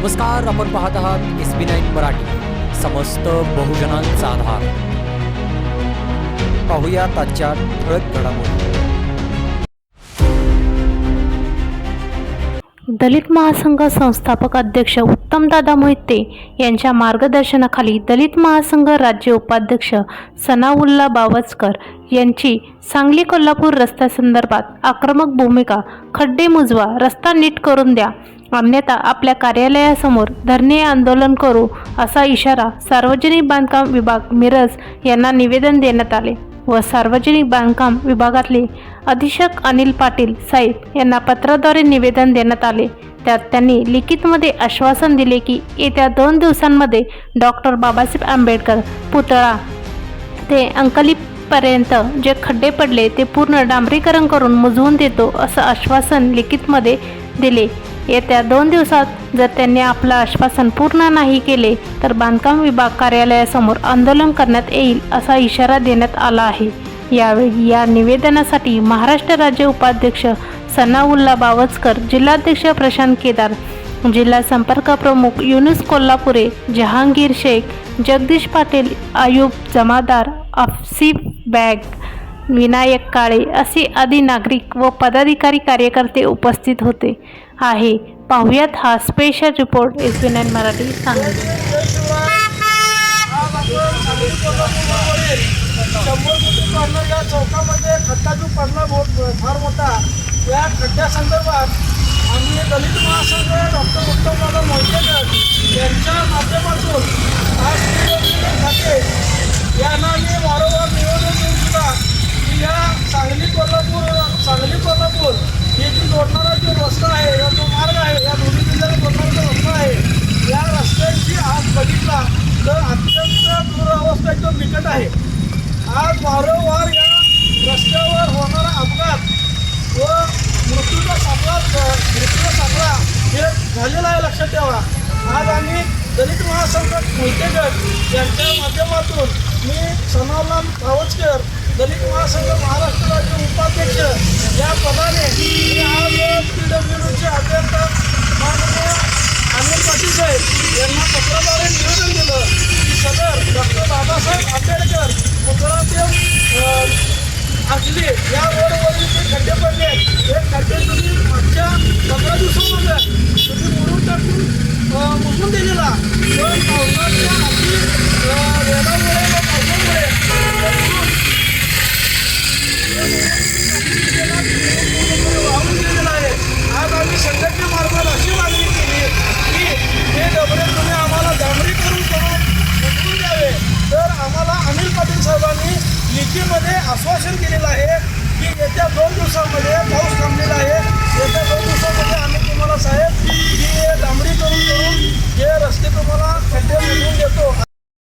नमस्कार आपण पाहत आहात एस बी नाईन मराठी. समस्त बहुजनांचा आधार. पाहूया आजच्या ठळक घडामोडी. दलित महासंघ संस्थापक अध्यक्ष उत्तमदादा मोहिते यांच्या मार्गदर्शनाखाली दलित महासंघ राज्य उपाध्यक्ष सनाउल्ला बावचकर यांची सांगली कोल्हापूर रस्त्यासंदर्भात आक्रमक भूमिका खड्डे मुजवा रस्ता नीट करून द्या अन्यथा आपल्या कार्यालयासमोर धरणे आंदोलन करू असा इशारा सार्वजनिक बांधकाम विभाग मिरज यांना निवेदन देण्यात आले व सार्वजनिक बांधकाम विभागातले अधीक्षक अनिल पाटील साहेब यांना पत्राद्वारे निवेदन देण्यात आले. त्यात त्यांनी लिखितमध्ये आश्वासन दिले की येत्या दोन दिवसांमध्ये डॉक्टर बाबासाहेब आंबेडकर पुतळा ते अंकलीपर्यंत जे खड्डे पडले ते पूर्ण डांबरीकरण करून मुजवून देतो असं आश्वासन लिखितमध्ये दिले. येत्या दोन दिवसात जर त्यांनी आपलं आश्वासन पूर्ण नाही केले तर बांधकाम विभाग कार्यालयासमोर आंदोलन करण्यात येईल असा इशारा देण्यात आला आहे. यावेळी या निवेदनासाठी महाराष्ट्र राज्य उपाध्यक्ष सनाउल्ला बावचकर जिल्हाध्यक्ष प्रशांत केदार जिल्हा संपर्क प्रमुख युनुस कोल्हापुरे जहांगीर शेख जगदीश पाटील आयुब जमादार अफसिफ बॅग विनायक काळे असे आदी नागरिक व पदाधिकारी कार्यकर्ते उपस्थित होते. आहे. पाहुयात हा special report S B nine Marathi Sangli. या मोठा या खड्ड्यासंदर्भात आम्ही दलित महासंघ डॉक्टर उत्तमदादा मोहितेकर यांच्या माध्यमातून आज निवेदन खाते यांना मी वारंवार निवेदन देऊन सुद्धा की या सांगली कोल्हापूर सांगली कोल्हापूर ही जी जोडणारा जो रस्ता आहे या जो मार्ग आहे या दोन्ही जिल्ह्याला जोडणारा जो रस्ता आहे आज बघितला तर अत्यंत दुरावस्था एकदम बिकट आहे. आज वारंवार या रस्त्यावर होणारा अपघात व मृत्यूचा सापळा मृत्यूचा सापळा हे झालेला आहे लक्षात ठेवा. आज आम्ही दलित महासंघ गट यांच्या माध्यमातून मी सनावलाल रावचकर दलित महासंघ महाराष्ट्र राज्य उपाध्यक्ष या पदाने आज पी डब्ल्यू चे अध्यक्ष माननीय अनिल पाटील साहेब यांना पत्राद्वारे निवेदन दिलं की सदर डॉक्टर बाबासाहेब आंबेडकर पुतळा ते अं, आखली या रोडवरील जे खड्डे पडले हे खड्डे तुम्ही मागच्या पंधरा दिवसामध्ये तुम्ही म्हणून टाकून मुसून दिलेला. पण पावसाच्या माहितीमध्ये आश्वासन केलेलं आहे की येत्या दोन दिवसामध्ये पाऊस थांबलेला आहे. येत्या दोन दिवसामध्ये आम्ही तुम्हाला साहेब की हे डांबरी करून करून हे रस्ते तुम्हाला खड्डे मिळून देतो.